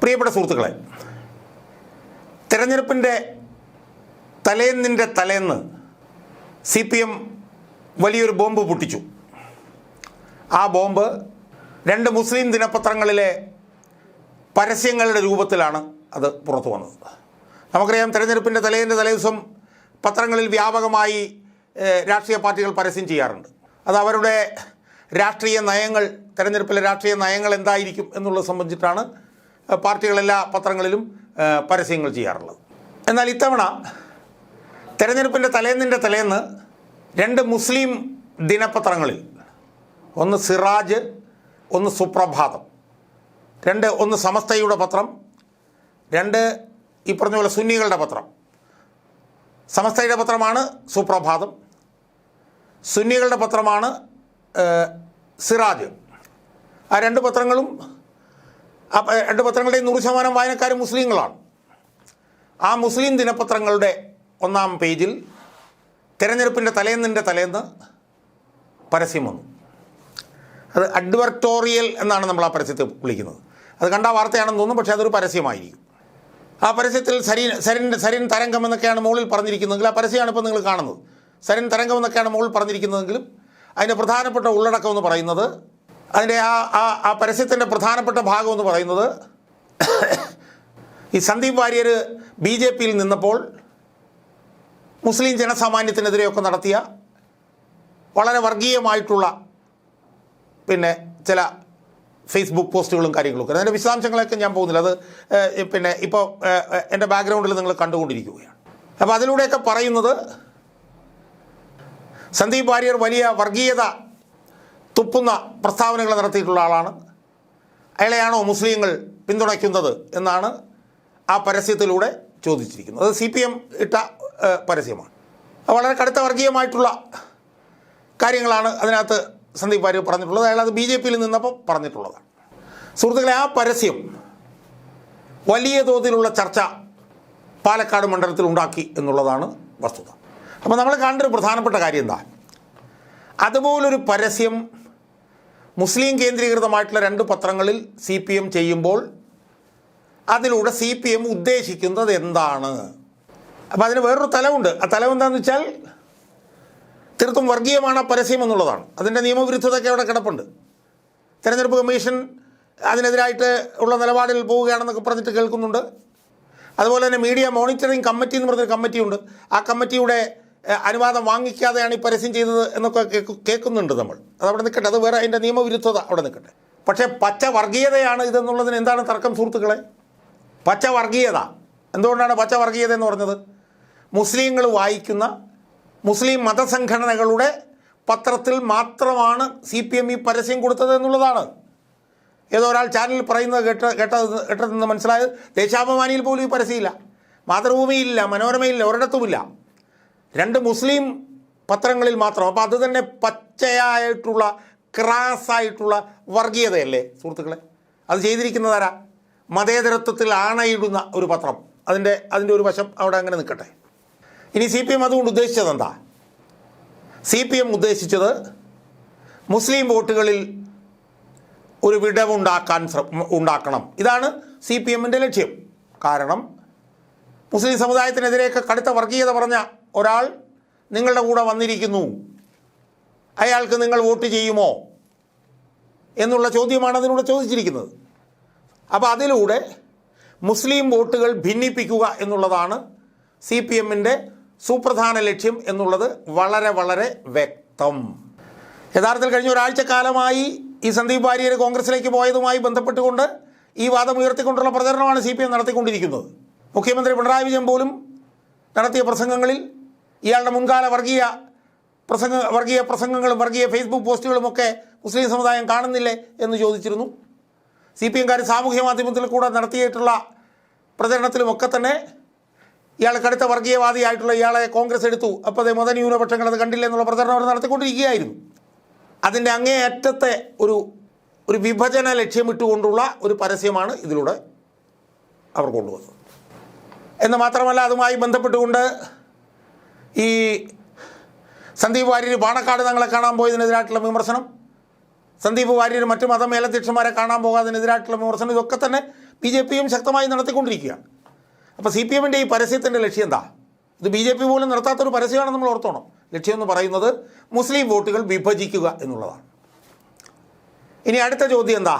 പ്രിയപ്പെട്ട സുഹൃത്തുക്കളെ തെരഞ്ഞെടുപ്പിന്റെ തലേന്നിന്റെ തലേന്ന് സി പി എം വലിയൊരു ബോംബ് പൊട്ടിച്ചു. ആ ബോംബ് രണ്ട് മുസ്ലിം ദിനപത്രങ്ങളിലെ പരസ്യങ്ങളുടെ രൂപത്തിലാണ് അത് പുറത്തു വന്നത്. നമുക്കറിയാം തെരഞ്ഞെടുപ്പിന്റെ തലേന്റെ തലേദിവസം പത്രങ്ങളിൽ വ്യാപകമായി രാഷ്ട്രീയ പാർട്ടികൾ പരസ്യം ചെയ്യാറുണ്ട്. അത് അവരുടെ രാഷ്ട്രീയ നയങ്ങൾ തെരഞ്ഞെടുപ്പിലെ രാഷ്ട്രീയ നയങ്ങൾ എന്തായിരിക്കും എന്നുള്ളത് സംബന്ധിച്ചിട്ടാണ് എല്ലാ പത്രങ്ങളിലും പരസ്യങ്ങൾ ചെയ്യാറുള്ളത്. എന്നാൽ ഇത്തവണ തെരഞ്ഞെടുപ്പിന്റെ തലേന്നിന്റെ തലേന്ന് രണ്ട് മുസ്ലിം ദിനപത്രങ്ങളിൽ ഒന്ന് സിറാജ് ഒന്ന് സുപ്രഭാതം. രണ്ട് ഒന്ന് സമസ്തയുടെ പത്രം രണ്ട് ഈ പറഞ്ഞ പോലെ സുന്നികളുടെ പത്രം. സമസ്തയുടെ പത്രമാണ് സുപ്രഭാതം. സുന്നികളുടെ പത്രമാണ് സിറാജ്. ആ രണ്ട് പത്രങ്ങളും ആ രണ്ട് പത്രങ്ങളുടെയും നൂറ് ശതമാനം വായനക്കാർ മുസ്ലിങ്ങളാണ്. ആ മുസ്ലിം ദിനപത്രങ്ങളുടെ ഒന്നാം പേജിൽ തിരഞ്ഞെടുപ്പിന്റെ തലേന്നിന്റെ തലേന്ന് പരസ്യം വന്നു. അത് അഡ്വർട്ടോറിയൽ എന്നാണ് നമ്മൾ ആ പരസ്യത്തെ വിളിക്കുന്നത്. അത് കണ്ട വാർത്തയാണെന്ന് തോന്നുന്നു പക്ഷേ അതൊരു പരസ്യമായിരിക്കും. ആ പരസ്യത്തിൽ സരീൻ സരിൻ സരിൻ തരംഗം എന്നൊക്കെയാണ് മുകളിൽ പറഞ്ഞിരിക്കുന്നതെങ്കിൽ ആ പരസ്യമാണ് ഇപ്പോൾ നിങ്ങൾ കാണുന്നത്. സരിൻ തരംഗം എന്നൊക്കെയാണ് മുകളിൽ പറഞ്ഞിരിക്കുന്നതെങ്കിലും അതിന്റെ പ്രധാനപ്പെട്ട ഉള്ളടക്കം എന്ന് പറയുന്നത് അതിന്റെ ആ ആ പരസ്യത്തിന്റെ പ്രധാനപ്പെട്ട ഭാഗം എന്ന് പറയുന്നത് ഈ സന്ദീപ് വാര്യർ ബി ജെ പിയിൽ നിന്നപ്പോൾ മുസ്ലിം ജനസാമാന്യത്തിനെതിരെയൊക്കെ നടത്തിയ വളരെ വർഗീയമായിട്ടുള്ള പിന്നെ ചില ഫേസ്ബുക്ക് പോസ്റ്റുകളും കാര്യങ്ങളൊക്കെ. അതിന്റെ വിശദാംശങ്ങളൊക്കെ ഞാൻ പോകുന്നില്ല. അത് പിന്നെ ഇപ്പോൾ എന്റെ ബാക്ക്ഗ്രൗണ്ടിൽ നിങ്ങൾ കണ്ടുകൊണ്ടിരിക്കുകയാണ്. അപ്പോൾ അതിലൂടെയൊക്കെ പറയുന്നത് സന്ദീപ് വാര്യർ വലിയ വർഗീയത തുപ്പുന്ന പ്രസ്താവനകൾ നടത്തിയിട്ടുള്ള ആളാണ്. അയാളെയാണോ മുസ്ലിങ്ങൾ പിന്തുണയ്ക്കുന്നത് എന്നാണ് ആ പരസ്യത്തിലൂടെ ചോദിച്ചിരിക്കുന്നത്. അത് സി പി എം ഇട്ട പരസ്യമാണ് വളരെ കടുത്ത വർഗീയമായിട്ടുള്ള കാര്യങ്ങളാണ് അതിനകത്ത് സന്ദീപ് വാര്യർ പറഞ്ഞിട്ടുള്ളത്. അയാൾ അത് ബി ജെ പിയിൽ നിന്നപ്പോൾ പറഞ്ഞിട്ടുള്ളതാണ്. സുഹൃത്തുക്കളെ ആ പരസ്യം വലിയ തോതിലുള്ള ചർച്ച പാലക്കാട് മണ്ഡലത്തിൽ ഉണ്ടാക്കി എന്നുള്ളതാണ് വസ്തുത. അപ്പോൾ നമ്മൾ കണ്ടൊരു പ്രധാനപ്പെട്ട കാര്യം എന്താ? അതുപോലൊരു പരസ്യം മുസ്ലിം കേന്ദ്രീകൃതമായിട്ടുള്ള രണ്ട് പത്രങ്ങളിൽ സി പി എം ചെയ്യുമ്പോൾ അതിലൂടെ സി പി എം ഉദ്ദേശിക്കുന്നത് എന്താണ്? അപ്പോൾ അതിന് വേറൊരു തലമുണ്ട് ആ തലം എന്താണെന്ന് വെച്ചാൽ തീർത്തും വർഗീയമാണ് ആ പരസ്യം എന്നുള്ളതാണ്. അതിന്റെ നിയമവിരുദ്ധതയൊക്കെ അവിടെ കിടപ്പുണ്ട്. തെരഞ്ഞെടുപ്പ് കമ്മീഷൻ അതിനെതിരായിട്ട് ഉള്ള നിലപാടിൽ പോവുകയാണെന്നൊക്കെ പറഞ്ഞിട്ട് കേൾക്കുന്നുണ്ട്. അതുപോലെ തന്നെ മീഡിയ മോണിറ്ററിംഗ് കമ്മിറ്റി എന്ന് പറഞ്ഞൊരു കമ്മിറ്റിയുണ്ട്. ആ കമ്മിറ്റിയുടെ അനുവാദം വാങ്ങിക്കാതെയാണ് ഈ പരസ്യം ചെയ്തത് എന്നൊക്കെ കേൾക്കു- കേൾക്കുന്നുണ്ട് നമ്മൾ. അത് അവിടെ നിൽക്കട്ടെ. അത് വേറെ അതിന്റെ നിയമവിരുദ്ധത അവിടെ നിൽക്കട്ടെ. പക്ഷേ പച്ച വർഗീയതയാണ് ഇതെന്നുള്ളതിന് എന്താണ് തർക്കം സുഹൃത്തുക്കളെ? പച്ച വർഗീയത. എന്തുകൊണ്ടാണ് പച്ച വർഗീയത എന്ന് പറഞ്ഞത്? മുസ്ലിങ്ങൾ വായിക്കുന്ന മുസ്ലിം മതസംഘടനകളുടെ പത്രത്തിൽ മാത്രമാണ് സി പി എം ഈ പരസ്യം കൊടുത്തത് എന്നുള്ളതാണ്. ഏതോ ഒരാൾ ചാനലിൽ പറയുന്നത് കേട്ട കേട്ടത് കേട്ടതെന്ന് മനസ്സിലായത് ദേശാഭിമാനിയിൽ പോലും ഈ പരസ്യമില്ല. മാതൃഭൂമിയില്ല മനോരമയില്ല ഒരിടത്തുമില്ല. രണ്ട് മുസ്ലിം പത്രങ്ങളിൽ മാത്രം. അപ്പോൾ അത് തന്നെ പച്ചയായിട്ടുള്ള ക്രാസായിട്ടുള്ള വർഗീയതയല്ലേ സുഹൃത്തുക്കളെ? അത് ചെയ്തിരിക്കുന്നതാരാ? മതേതരത്വത്തിൽ ആണയിടുന്ന ഒരു പത്രം. അതിന്റെ അതിന്റെ ഒരു വശം അവിടെ അങ്ങനെ നിൽക്കട്ടെ. ഇനി സി പി എം അതുകൊണ്ട് ഉദ്ദേശിച്ചത് എന്താ? സി പി എം ഉദ്ദേശിച്ചത് മുസ്ലിം വോട്ടുകളിൽ ഒരു വിടവുണ്ടാക്കാൻ ഉണ്ടാക്കണം. ഇതാണ് സി പി എമ്മിന്റെ ലക്ഷ്യം. കാരണം മുസ്ലിം സമുദായത്തിനെതിരെയൊക്കെ കടുത്ത വർഗീയത പറഞ്ഞ ഒരാൾ നിങ്ങളുടെ കൂടെ വന്നിരിക്കുന്നു. അയാൾക്ക് നിങ്ങൾ വോട്ട് ചെയ്യുമോ? എന്നുള്ള ചോദ്യമാണ് അതിലൂടെ ചോദിച്ചിരിക്കുന്നത്. അപ്പോൾ അതിലൂടെ മുസ്ലിം വോട്ടുകൾ ഭിന്നിപ്പിക്കുക എന്നുള്ളതാണ് സി പി എമ്മിന്റെ സുപ്രധാന ലക്ഷ്യം എന്നുള്ളത് വളരെ വളരെ വ്യക്തം. യഥാർത്ഥത്തിൽ കഴിഞ്ഞ ഒരാഴ്ചക്കാലമായി ഈ സന്ദീപ് വാര്യർ കോൺഗ്രസിലേക്ക് പോയതുമായി ബന്ധപ്പെട്ടുകൊണ്ട് ഈ വാദം ഉയർത്തിക്കൊണ്ടുള്ള പ്രചരണമാണ് സി പി എം നടത്തിക്കൊണ്ടിരിക്കുന്നത്. മുഖ്യമന്ത്രി പിണറായി വിജയൻ പോലും നടത്തിയ പ്രസംഗങ്ങളിൽ ഇയാളുടെ മുൻകാല വർഗീയ പ്രസംഗ വർഗീയ പ്രസംഗങ്ങളും വർഗീയ ഫേസ്ബുക്ക് പോസ്റ്റുകളുമൊക്കെ മുസ്ലിം സമുദായം കാണുന്നില്ലേ എന്ന് ചോദിച്ചിരുന്നു. സി പി എംകാർ സാമൂഹ്യ മാധ്യമത്തിൽ കൂടെ നടത്തിയിട്ടുള്ള പ്രചരണത്തിലുമൊക്കെ തന്നെ ഇയാൾ കടുത്ത വർഗീയവാദിയായിട്ടുള്ള ഇയാളെ കോൺഗ്രസ് എടുത്തു. അപ്പോൾ അതേ മതന്യൂനപക്ഷങ്ങൾ അത് കണ്ടില്ല എന്നുള്ള പ്രചരണം അവർ നടത്തിക്കൊണ്ടിരിക്കുകയായിരുന്നു. അതിന്റെ അങ്ങേയറ്റത്തെ ഒരു ഒരു വിഭജന ലക്ഷ്യമിട്ടുകൊണ്ടുള്ള ഒരു പരസ്യമാണ് ഇതിലൂടെ അവർ കൊണ്ടുവന്നത്. എന്ന് മാത്രമല്ല അതുമായി ബന്ധപ്പെട്ടുകൊണ്ട് ഈ സന്ദീപ് വാര്യർ പാണക്കാട് തങ്ങളെ കാണാൻ പോയതിനെതിരായിട്ടുള്ള വിമർശനം. സന്ദീപ് വാര്യർ മറ്റു മതമേലധ്യക്ഷന്മാരെ കാണാൻ പോകാതിനെതിരായിട്ടുള്ള വിമർശനം. ഇതൊക്കെ തന്നെ ബി ജെ പിയും ശക്തമായി നടത്തിക്കൊണ്ടിരിക്കുകയാണ്. അപ്പോൾ സി പി എമ്മിന്റെ ഈ പരസ്യത്തിന്റെ ലക്ഷ്യം എന്താ? ഇത് ബി ജെ പി പോലും നടത്താത്തൊരു പരസ്യമാണ് നമ്മൾ ഓർത്തോണം. ലക്ഷ്യം എന്ന് പറയുന്നത് മുസ്ലിം വോട്ടുകൾ വിഭജിക്കുക എന്നുള്ളതാണ്. ഇനി അടുത്ത ചോദ്യം എന്താ?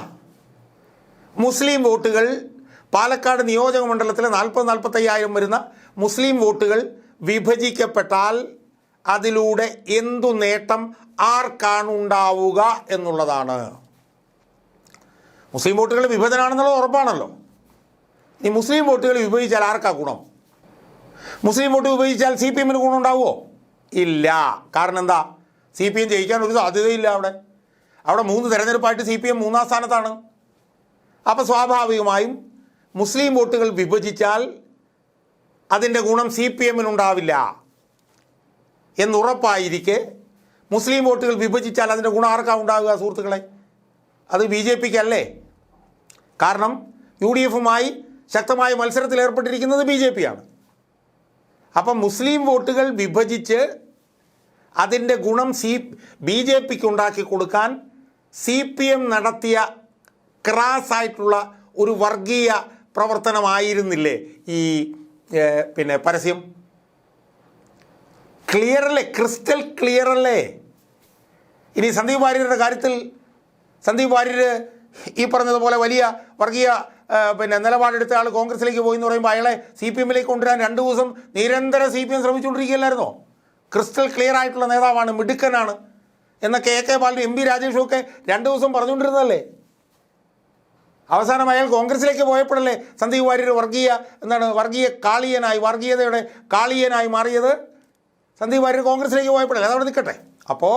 മുസ്ലിം വോട്ടുകൾ പാലക്കാട് നിയോജക മണ്ഡലത്തിലെ നാൽപ്പത് നാൽപ്പത്തയ്യായിരം വരുന്ന മുസ്ലിം വോട്ടുകൾ വിഭജിക്കപ്പെട്ടാൽ അതിലൂടെ എന്തു നേട്ടം ആർക്കാണുണ്ടാവുക എന്നുള്ളതാണ്. മുസ്ലിം വോട്ടുകൾ വിഭജനാണെന്നുള്ളത് ഉറപ്പാണല്ലോ. ഈ മുസ്ലിം വോട്ടുകൾ വിഭജിച്ചാൽ ആർക്കാ ഗുണം? മുസ്ലിം വോട്ട് വിഭജിച്ചാൽ സി പി എമ്മിന് ഗുണമുണ്ടാവുമോ? ഇല്ല. കാരണം എന്താ? സി പി എം ജയിക്കാൻ ഒരു സാധ്യതയില്ല അവിടെ. അവിടെ മൂന്ന് തെരഞ്ഞെടുപ്പായിട്ട് സി പി എം മൂന്നാം സ്ഥാനത്താണ്. അപ്പോൾ സ്വാഭാവികമായും മുസ്ലിം വോട്ടുകൾ വിഭജിച്ചാൽ അതിന്റെ ഗുണം സി പി എമ്മിനുണ്ടാവില്ല എന്നുറപ്പായിരിക്കെ മുസ്ലിം വോട്ടുകൾ വിഭജിച്ചാൽ അതിന്റെ ഗുണം ആർക്കാ ഉണ്ടാവുക സുഹൃത്തുക്കളെ? അത് ബി ജെ പിക്കല്ലേ? കാരണം യു ഡി എഫുമായി ശക്തമായ മത്സരത്തിൽ ഏർപ്പെട്ടിരിക്കുന്നത് ബി ജെ പിയാണ്. അപ്പം മുസ്ലിം വോട്ടുകൾ വിഭജിച്ച് അതിന്റെ ഗുണം സി ബി ജെ പിക്ക് ഉണ്ടാക്കി കൊടുക്കാൻ സി പി എം നടത്തിയ ക്രാസ് ആയിട്ടുള്ള ഒരു വർഗീയ പ്രവർത്തനമായിരുന്നില്ലേ ഈ പിന്നെ പരസ്യം. ക്ലിയർ അല്ലേ ക്രിസ്റ്റൽ ക്ലിയർ അല്ലേ ഇനി സന്ദീപ് വാര്യരുടെ കാര്യത്തിൽ സന്ദീപ് വാര്യർ ഈ പറഞ്ഞതുപോലെ വലിയ വർഗീയ പിന്നെ നിലപാടെടുത്ത ആൾ കോൺഗ്രസിലേക്ക് പോയി എന്ന് പറയുമ്പോൾ അയാളെ സി പി എമ്മിലേക്ക് കൊണ്ടുവരാൻ രണ്ട് ദിവസം നിരന്തരം സി പി എം ശ്രമിച്ചുകൊണ്ടിരിക്കുകയല്ലായിരുന്നോ? ക്രിസ്റ്റൽ ക്ലിയർ ആയിട്ടുള്ള നേതാവാണ് മിടുക്കനാണ് എന്നൊക്കെ എ കെ ബാലനും എം പി രാജേഷും ഒക്കെ രണ്ട് ദിവസം പറഞ്ഞുകൊണ്ടിരുന്നതല്ലേ? അവസാനം അയാൾ കോൺഗ്രസിലേക്ക് പോയപ്പോഴല്ലേ സന്ദീപ് വാര്യർ വർഗീയ എന്താണ് വർഗീയ കാളിയനായി വർഗീയതയുടെ കാളിയനായി മാറിയത്? സന്ദീപ് വാര്യർ കോൺഗ്രസിലേക്ക് പോയപ്പോഴല്ലേ അതവിടെ നിൽക്കട്ടെ. അപ്പോൾ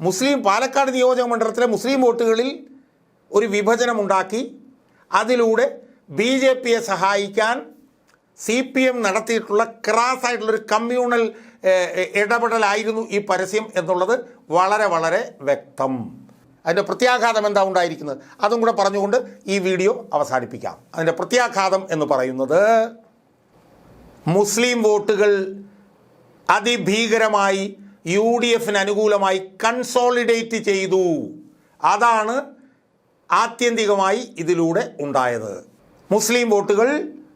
മുസ്ലിം പാലക്കാട് നിയോജക മണ്ഡലത്തിലെ മുസ്ലിം വോട്ടുകളിൽ ഒരു വിഭജനമുണ്ടാക്കി അതിലൂടെ ബി ജെ പിയെ സഹായിക്കാൻ സി പി എം നടത്തിയിട്ടുള്ള ക്രാസ് ആയിട്ടുള്ളൊരു കമ്മ്യൂണൽ ഇടപെടലായിരുന്നു ഈ പരസ്യം എന്നുള്ളത് വളരെ വളരെ വ്യക്തം. അതിന്റെ പ്രത്യാഘാതം എന്താ ഉണ്ടായിരിക്കുന്നത്? അതും കൂടെ പറഞ്ഞുകൊണ്ട് ഈ വീഡിയോ അവസാനിപ്പിക്കാം. അതിന്റെ പ്രത്യാഘാതം എന്ന് പറയുന്നത് മുസ്ലിം വോട്ടുകൾ അതിഭീകരമായി യു ഡി എഫിന് അനുകൂലമായി കൺസോളിഡേറ്റ് ചെയ്തു. അതാണ് ആത്യന്തികമായി ഇതിലൂടെ ഉണ്ടായത്. മുസ്ലിം വോട്ടുകൾ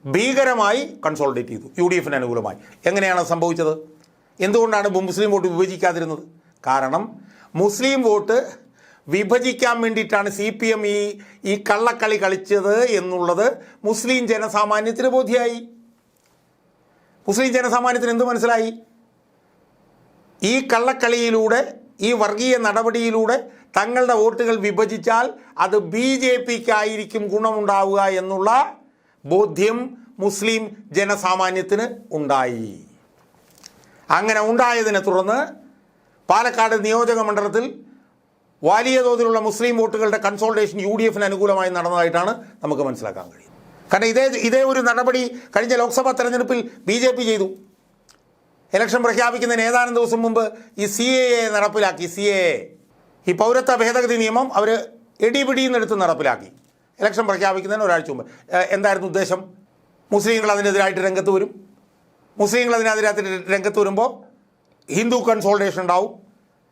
ഭീകരമായി കൺസോളിഡേറ്റ് ചെയ്തു യു ഡി എഫിന് അനുകൂലമായി. എങ്ങനെയാണ് സംഭവിച്ചത്? എന്തുകൊണ്ടാണ് മുസ്ലിം വോട്ട് വിഭജിക്കാതിരുന്നത്? കാരണം മുസ്ലിം വോട്ട് വിഭജിക്കാൻ വേണ്ടിയിട്ടാണ് സി പി എം ഈ ഈ കള്ളക്കളി കളിച്ചത് എന്നുള്ളത് മുസ്ലിം ജനസാമാന്യത്തിന് ബോധ്യമായി മുസ്ലിം ജനസാമാന്യത്തിന് എന്ത് മനസ്സിലായി? ഈ കള്ളക്കളിയിലൂടെ ഈ വർഗീയ നടപടിയിലൂടെ തങ്ങളുടെ വോട്ടുകൾ വിഭജിച്ചാൽ അത് ബി ജെ പിക്കായിരിക്കും ഗുണമുണ്ടാവുക എന്നുള്ള ബോധ്യം മുസ്ലിം ജനസാമാന്യത്തിന് ഉണ്ടായി. അങ്ങനെ ഉണ്ടായതിനെ തുടർന്ന് പാലക്കാട് നിയോജക മണ്ഡലത്തിൽ വലിയ തോതിലുള്ള മുസ്ലിം വോട്ടുകളുടെ കൺസോൾട്ടേഷൻ യു ഡി എഫിന് അനുകൂലമായി നടന്നതായിട്ടാണ് നമുക്ക് മനസ്സിലാക്കാൻ കഴിയും കാരണം ഇതേ ഇതേ ഒരു നടപടി കഴിഞ്ഞ ലോക്സഭാ തെരഞ്ഞെടുപ്പിൽ ബി ജെ പി ചെയ്തു. ഇലക്ഷൻ പ്രഖ്യാപിക്കുന്നതിന് ഏതാനും ദിവസം മുമ്പ് ഈ സി എ എ നടപ്പിലാക്കി സി എ എ. ഈ പൗരത്വ ഭേദഗതി നിയമം അവർ എടിപിടിയിൽ നിന്നെടുത്ത് നടപ്പിലാക്കി. ഇലക്ഷൻ പ്രഖ്യാപിക്കുന്നതിന് ഒരാഴ്ച മുമ്പ്. എന്തായിരുന്നു ഉദ്ദേശം? മുസ്ലിങ്ങൾ അതിനെതിരായിട്ട് രംഗത്ത് വരും. മുസ്ലിങ്ങൾ അതിനെതിരായിട്ട് രംഗത്ത് വരുമ്പോൾ ഹിന്ദു കൺസോൾട്ടേഷൻ ഉണ്ടാവും.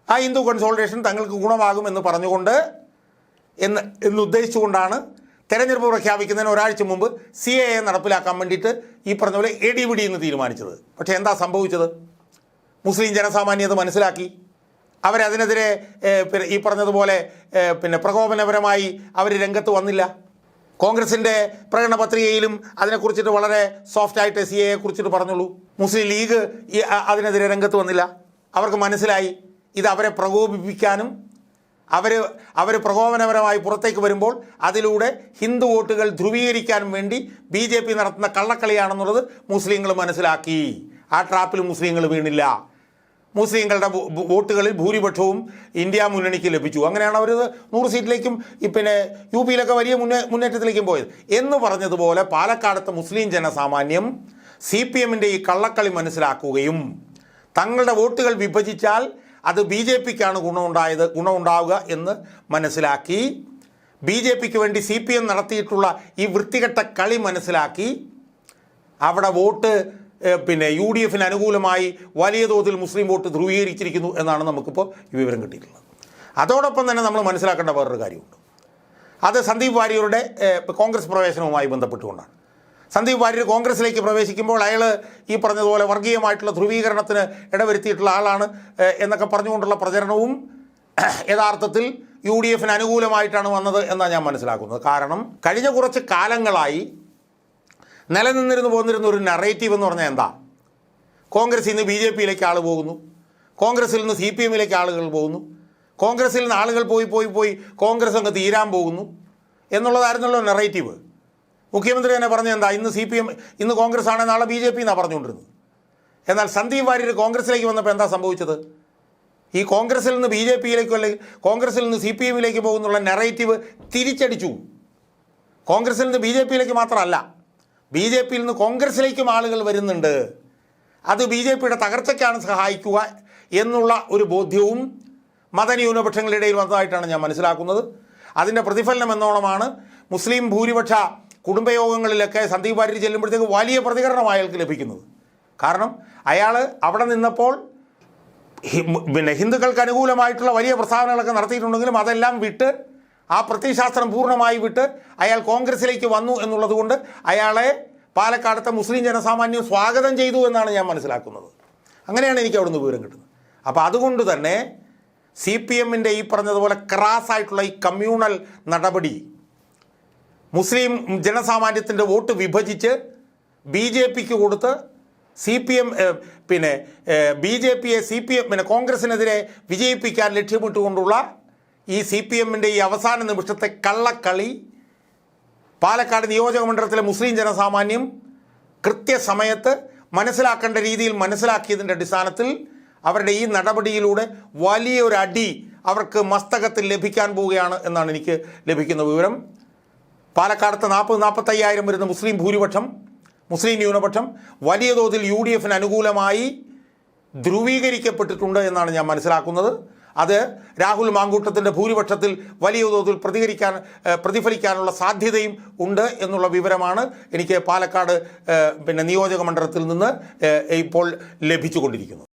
ആ ഹിന്ദു കൺസോൾട്ടേഷൻ തങ്ങൾക്ക് ഗുണമാകും എന്ന് പറഞ്ഞുകൊണ്ട് എന്ന് എന്നുദ്ദേശിച്ചുകൊണ്ടാണ് തെരഞ്ഞെടുപ്പ് പ്രഖ്യാപിക്കുന്നതിന് ഒരാഴ്ച മുമ്പ് സി എ എ നടപ്പിലാക്കാൻ വേണ്ടിയിട്ട് ഈ പറഞ്ഞ പോലെ എ ഡി വി ഡി എന്ന് തീരുമാനിച്ചത്. പക്ഷേ എന്താ സംഭവിച്ചത്? മുസ്ലിം ജനസാമാന്യത മനസ്സിലാക്കി. അവരതിനെതിരെ ഈ പറഞ്ഞതുപോലെ പിന്നെ പ്രകോപനപരമായി അവർ രംഗത്ത് വന്നില്ല. കോൺഗ്രസിന്റെ പ്രകടന പത്രികയിലും അതിനെക്കുറിച്ചിട്ട് വളരെ സോഫ്റ്റായിട്ട് സി എയെ കുറിച്ചിട്ട് പറഞ്ഞുള്ളൂ. മുസ്ലിം ലീഗ് അതിനെതിരെ രംഗത്ത് വന്നില്ല. അവർക്ക് മനസ്സിലായി. ഇത് അവരെ പ്രകോപിപ്പിക്കാനും അവർ അവർ പ്രകോപനപരമായി പുറത്തേക്ക് വരുമ്പോൾ അതിലൂടെ ഹിന്ദു വോട്ടുകൾ ധ്രുവീകരിക്കാനും വേണ്ടി ബി ജെ പി നടത്തുന്ന കള്ളക്കളിയാണെന്നുള്ളത് മുസ്ലിങ്ങൾ മനസ്സിലാക്കി. ആ ട്രാപ്പിൽ മുസ്ലിങ്ങൾ വീണില്ല. മുസ്ലിങ്ങളുടെ വോട്ടുകളിൽ ഭൂരിപക്ഷവും ഇന്ത്യ മുന്നണിക്ക് ലഭിച്ചു. അങ്ങനെയാണ് അവർ നൂറ് സീറ്റിലേക്കും പിന്നെ യു പിയിലൊക്കെ വലിയ മുന്നേ മുന്നേറ്റത്തിലേക്കും പോയത്. എന്ന് പറഞ്ഞതുപോലെ പാലക്കാടത്തെ മുസ്ലിം ജനസാമാന്യം സി പി എമ്മിന്റെ ഈ കള്ളക്കളി മനസ്സിലാക്കുകയും തങ്ങളുടെ വോട്ടുകൾ വിഭജിച്ചാൽ അത് ബി ജെ പിക്കാണ് ഗുണമുണ്ടായത് ഗുണമുണ്ടാവുക എന്ന് മനസ്സിലാക്കി. ബി ജെ പിക്ക് വേണ്ടി സി പി എം നടത്തിയിട്ടുള്ള ഈ വൃത്തികെട്ട കളി മനസ്സിലാക്കി. അവിടെ വോട്ട് പിന്നെ യു ഡി എഫിന് അനുകൂലമായി വലിയ തോതിൽ മുസ്ലിം വോട്ട് ധ്രുവീകരിച്ചിരിക്കുന്നു എന്നാണ് നമുക്കിപ്പോൾ ഈ വിവരം കിട്ടിയിട്ടുള്ളത്. അതോടൊപ്പം തന്നെ നമ്മൾ മനസ്സിലാക്കേണ്ട വേറൊരു കാര്യമുണ്ട്. അത് സന്ദീപ് വാര്യരുടെ കോൺഗ്രസ് പ്രവേശനവുമായി ബന്ധപ്പെട്ടുകൊണ്ടാണ്. സന്ദീപ് വാര്യർ കോൺഗ്രസിലേക്ക് പ്രവേശിക്കുമ്പോൾ അയാൾ ഈ പറഞ്ഞതുപോലെ വർഗീയമായിട്ടുള്ള ധ്രുവീകരണത്തിന് ഇടവരുത്തിയിട്ടുള്ള ആളാണ് എന്നൊക്കെ പറഞ്ഞുകൊണ്ടുള്ള പ്രചരണവും യഥാർത്ഥത്തിൽ യു ഡി എഫിന് അനുകൂലമായിട്ടാണ് വന്നത് എന്നാണ് ഞാൻ മനസ്സിലാക്കുന്നത്. കാരണം കഴിഞ്ഞ കുറച്ച് കാലങ്ങളായി നിലനിന്നിരുന്നു പോന്നിരുന്ന ഒരു നറേറ്റീവ് എന്ന് പറഞ്ഞാൽ എന്താ? കോൺഗ്രസിൽ നിന്ന് ബി ജെ പിയിലേക്ക് ആൾ പോകുന്നു കോൺഗ്രസ്സിൽ നിന്ന് സി പി എമ്മിലേക്ക് ആളുകൾ പോകുന്നു കോൺഗ്രസ്സിൽ നിന്ന് ആളുകൾ പോയി പോയി പോയി കോൺഗ്രസ് അങ്ങ് തീരാൻ പോകുന്നു എന്നുള്ളതായിരുന്നല്ലോ നെറേറ്റീവ് മുഖ്യമന്ത്രി തന്നെ പറഞ്ഞ എന്താ? ഇന്ന് സി പി എം ഇന്ന് കോൺഗ്രസ് ആണ് നാളെ ബി ജെ പി എന്നാണ് പറഞ്ഞുകൊണ്ടിരുന്നത്. എന്നാൽ സന്ദീപ് വാര്യർ കോൺഗ്രസിലേക്ക് വന്നപ്പോൾ എന്താ സംഭവിച്ചത്? ഈ കോൺഗ്രസിൽ നിന്ന് ബി ജെ പിയിലേക്കോ അല്ലെങ്കിൽ കോൺഗ്രസിൽ നിന്ന് സി പി എമ്മിലേക്ക് പോകുന്നുള്ള നെറേറ്റീവ് തിരിച്ചടിച്ചു. കോൺഗ്രസിൽ നിന്ന് ബി ജെ പിയിലേക്ക് മാത്രമല്ല ബി ജെ പിയിൽ നിന്ന് കോൺഗ്രസിലേക്കും ആളുകൾ വരുന്നുണ്ട്. അത് ബി ജെ പിയുടെ തകർച്ചയ്ക്കാണ് സഹായിക്കുക എന്നുള്ള ഒരു ബോധ്യവും മതന്യൂനപക്ഷങ്ങളുടെ ഇടയിൽ വന്നതായിട്ടാണ് ഞാൻ മനസ്സിലാക്കുന്നത്. അതിന്റെ പ്രതിഫലനം എന്നോണമാണ് മുസ്ലിം ഭൂരിപക്ഷ കുടുംബയോഗങ്ങളിലൊക്കെ സന്ദീപ് വാര്യർ ചെല്ലുമ്പോഴത്തേക്ക് വലിയ പ്രതികരണം അയാൾക്ക് ലഭിക്കുന്നത്. കാരണം അയാൾ അവിടെ നിന്നപ്പോൾ പിന്നെ ഹിന്ദുക്കൾക്ക് അനുകൂലമായിട്ടുള്ള വലിയ പ്രസ്താവനകളൊക്കെ നടത്തിയിട്ടുണ്ടെങ്കിലും അതെല്ലാം വിട്ട് ആ പ്രത്യയശാസ്ത്രം പൂർണമായി വിട്ട് അയാൾ കോൺഗ്രസിലേക്ക് വന്നു എന്നുള്ളതുകൊണ്ട് അയാളെ പാലക്കാടത്തെ മുസ്ലിം ജനസാമാന്യം സ്വാഗതം ചെയ്തു എന്നാണ് ഞാൻ മനസ്സിലാക്കുന്നത്. അങ്ങനെയാണ് എനിക്ക് അവിടുന്ന് വിവരം കിട്ടുന്നത്. അപ്പോൾ അതുകൊണ്ട് തന്നെ സി പി എമ്മിന്റെ ഈ പറഞ്ഞതുപോലെ ക്രാസ് ആയിട്ടുള്ള ഈ കമ്മ്യൂണൽ നടപടി മുസ്ലിം ജനസാമാന്യത്തിന്റെ വോട്ട് വിഭജിച്ച് ബി ജെ പിക്ക് കൊടുത്ത് സി പി എം പിന്നെ ബി ജെ പിയെ സി പി എം പിന്നെ കോൺഗ്രസിനെതിരെ വിജയിപ്പിക്കാൻ ലക്ഷ്യമിട്ടുകൊണ്ടുള്ള ഈ സി പി എമ്മിന്റെ ഈ അവസാന നിമിഷത്തെ കള്ളക്കളി പാലക്കാട് നിയോജക മണ്ഡലത്തിലെ മുസ്ലിം ജനസാമാന്യം കൃത്യസമയത്ത് മനസ്സിലാക്കേണ്ട രീതിയിൽ മനസ്സിലാക്കിയതിന്റെ അടിസ്ഥാനത്തിൽ അവരുടെ ഈ നടപടിയിലൂടെ വലിയൊരു അടി അവർക്ക് മസ്തകത്തിൽ ലഭിക്കാൻ പോവുകയാണ് എന്നാണ് എനിക്ക് ലഭിക്കുന്ന വിവരം. പാലക്കാടത്ത് നാൽപ്പത് നാൽപ്പത്തയ്യായിരം വരുന്ന മുസ്ലിം ഭൂരിപക്ഷം മുസ്ലിം ന്യൂനപക്ഷം വലിയ തോതിൽ യു ഡി എഫിന് അനുകൂലമായി ധ്രുവീകരിക്കപ്പെട്ടിട്ടുണ്ട് എന്നാണ് ഞാൻ മനസ്സിലാക്കുന്നത്. അത് രാഹുൽ മാങ്കൂട്ടത്തിന്റെ ഭൂരിപക്ഷത്തിൽ വലിയ തോതിൽ പ്രതികരിക്കാൻ പ്രതിഫലിക്കാനുള്ള സാധ്യതയും ഉണ്ട് എന്നുള്ള വിവരമാണ് എനിക്ക് പാലക്കാട് പിന്നെ നിയോജക മണ്ഡലത്തിൽ നിന്ന് ഇപ്പോൾ ലഭിച്ചുകൊണ്ടിരിക്കുന്നത്.